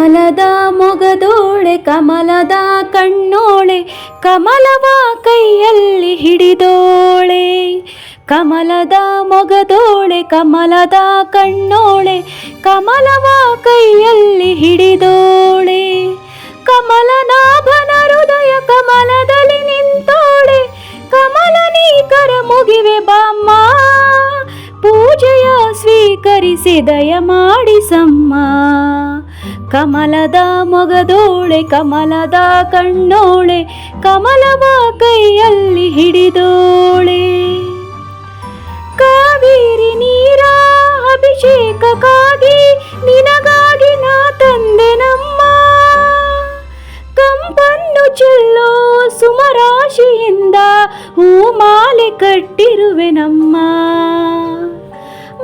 ಕಮಲದ ಮೊಗದೋಳೆ, ಕಮಲದ ಕಣ್ಣೋಳೆ, ಕಮಲವ ಕೈಯಲ್ಲಿ ಹಿಡಿದೋಳೆ. ಕಮಲದ ಮೊಗದೋಳೆ, ಕಮಲದ ಕಣ್ಣೋಳೆ, ಕಮಲವ ಕೈಯಲ್ಲಿ ಹಿಡಿದೋಳೆ. ಕಮಲನಾಭನ ಹೃದಯ ಕಮಲದಲ್ಲಿ ನಿಂತೋಳೆ. ಕಮಲ ನೀಕರ ಮುಗಿವೆ ಬಾಮ್ಮ. ಪೂಜೆಯ ಸ್ವೀಕರಿಸಿ ದಯ ಮಾಡಿಸಮ್ಮ ಕಮಲದ ಮೊಗದೋಳೆ, ಕಮಲದ ಕಣ್ಣೋಳೆ, ಕಮಲವ ಕೈಯಲ್ಲಿ ಹಿಡಿದೋಳೆ. ಕಾವೇರಿ ನೀರ ಅಭಿಷೇಕಕ್ಕಾಗಿ ನಿನಗಾಗಿ ನಾ ತಂದೆ ನಮ್ಮ. ಕಂಪನ್ನು ಚೆಲ್ಲೋ ಸುಮರಾಶಿಯಿಂದ ಹೂಮಾಲೆ ಕಟ್ಟಿರುವೆ ನಮ್ಮ.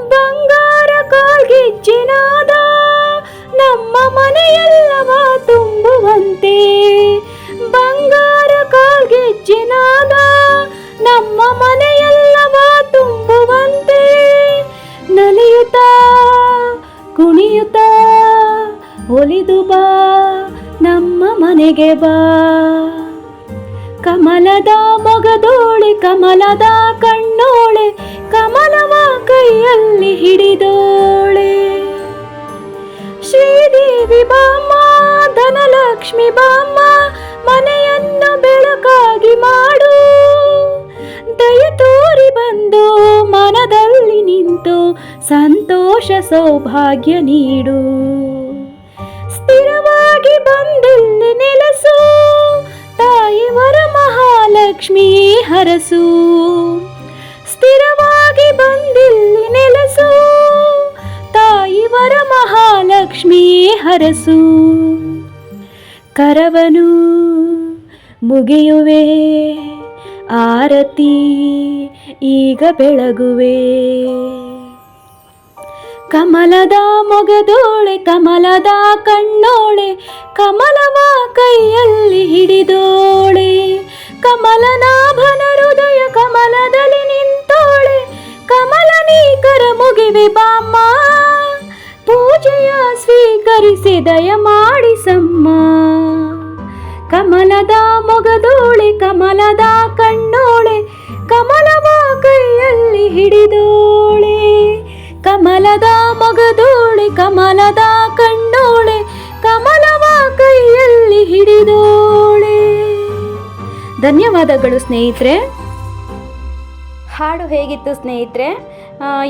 ಬಂಗಾರ ಕಾಲ್ಗೆಜ್ಜಿನಾದ ನಮ್ಮ ಮನೆಯೆಲ್ಲವ ತುಂಬುವಂತೆ. ಬಂಗಾರ ಕಾಲ್ಗೆಜ್ಜಿನಾದ ನಮ್ಮ ಮನೆಯೆಲ್ಲವ ತುಂಬುವಂತೆ. ನಲಿಯುತ್ತಾ, ಕುಣಿಯುತ್ತಾ, ಒಲಿದು ಬಾ, ನಮ್ಮ ಮನೆಗೆ ಬಾ. ಕಮಲದ ಮೊಗದೋಳೆ, ಕಮಲದ ಕಣ್ಣೋಳೆ, ಕಮಲವ ಕೈಯಲ್ಲಿ ಹಿಡಿದೋಳೆ ಶ್ರೀದೇವಿ ಬಾಮ್ಮ, ಧನಲಕ್ಷ್ಮಿ ಬಾಮ್ಮ, ಮನೆಯನ್ನು ಬೆಳಕಾಗಿ ಮಾಡು. ದಯ ತೋರಿ ಬಂದು ಮನದಲ್ಲಿ ನಿಂತು ಸಂತೋಷ ಸೌಭಾಗ್ಯ ನೀಡು. ಸ್ಥಿರವಾಗಿ ಬಂದಿಲ್ಲಿ ನೆಲೆಸು, ತಾಯಿ ವರ ಮಹಾಲಕ್ಷ್ಮಿ ಹರಸು. ಮಹಾಲಕ್ಷ್ಮಿ ಹರಸು. ಕರವನು ಮುಗಿಯುವೆ, ಆರತಿ ಈಗ ಬೆಳಗುವೆ. ಕಮಲದ ಮೊಗದೋಳೆ, ಕಮಲದ ಕಣ್ಣೋಳೆ, ಕಮಲವ ಕೈಯಲ್ಲಿ ಹಿಡಿದೋಳೆ. ಕಮಲನಾಭನ ಹೃದಯ ಕಮಲದಲ್ಲಿ ನಿಂತೋಳೆ. ಕಮಲನೀಕರ ಮುಗಿವೆ ಬಾಮ್ಮ. ಸ್ವೀಕರಿಸಿ ದಯ ಮಾಡಿಸಮ್ಮ. ಕಮಲದ ಮೊಗದೋಳೆ, ಕಮಲದ ಕಣ್ಣೋಳೆ, ಕಮಲವ ಕೈಯಲ್ಲಿ ಹಿಡಿದೋಳೆ. ಕಮಲದ ಮೊಗದೋಳೆ, ಕಮಲದ ಕಣ್ಣೋಳೆ, ಕಮಲವ ಕೈಯಲ್ಲಿ ಹಿಡಿದೋಳೆ. ಧನ್ಯವಾದಗಳು ಸ್ನೇಹಿತರೆ. ಹಾಡು ಹೇಗಿತ್ತು ಸ್ನೇಹಿತರೆ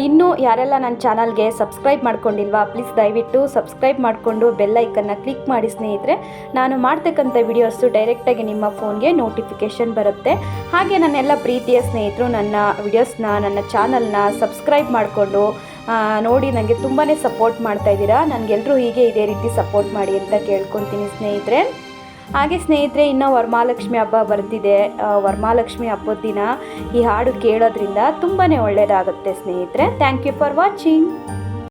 ಇನ್ನೂ ಯಾರೆಲ್ಲ ನನ್ನ ಚಾನಲ್ಗೆ ಸಬ್ಸ್ಕ್ರೈಬ್ ಮಾಡ್ಕೊಂಡಿಲ್ವಾ, ಪ್ಲೀಸ್ ದಯವಿಟ್ಟು ಸಬ್ಸ್ಕ್ರೈಬ್ ಮಾಡಿಕೊಂಡು ಬೆಲ್ಲೈಕನ್ನು ಕ್ಲಿಕ್ ಮಾಡಿ ಸ್ನೇಹಿತರೆ. ನಾನು ಮಾಡ್ತಕ್ಕಂಥ ವಿಡಿಯೋಸು ಡೈರೆಕ್ಟಾಗಿ ನಿಮ್ಮ ಫೋನ್ಗೆ ನೋಟಿಫಿಕೇಷನ್ ಬರುತ್ತೆ. ಹಾಗೆ ನನ್ನೆಲ್ಲ ಪ್ರೀತಿಯ ಸ್ನೇಹಿತರು, ನನ್ನ ವಿಡಿಯೋಸ್ನ, ನನ್ನ ಚಾನಲ್ನ ಸಬ್ಸ್ಕ್ರೈಬ್ ಮಾಡಿಕೊಂಡು ನೋಡಿ ನನಗೆ ತುಂಬಾ ಸಪೋರ್ಟ್ ಮಾಡ್ತಾ ಇದ್ದೀರಾ. ನನಗೆಲ್ಲರೂ ಹೀಗೆ ಇದೇ ರೀತಿ ಸಪೋರ್ಟ್ ಮಾಡಿ ಅಂತ ಕೇಳ್ಕೊತೀನಿ ಸ್ನೇಹಿತರೆ. ಹಾಗೆ ಸ್ನೇಹಿತರೆ, ಇನ್ನು ವರಮಹಾಲಕ್ಷ್ಮಿ ಹಬ್ಬ ಬರ್ತಿದೆ. ವರಮಹಾಲಕ್ಷ್ಮಿ ಹಬ್ಬದ ದಿನ ಈ ಹಾಡು ಕೇಳೋದ್ರಿಂದ ತುಂಬಾ ಒಳ್ಳೆಯದಾಗುತ್ತೆ ಸ್ನೇಹಿತರೆ. Thank you for watching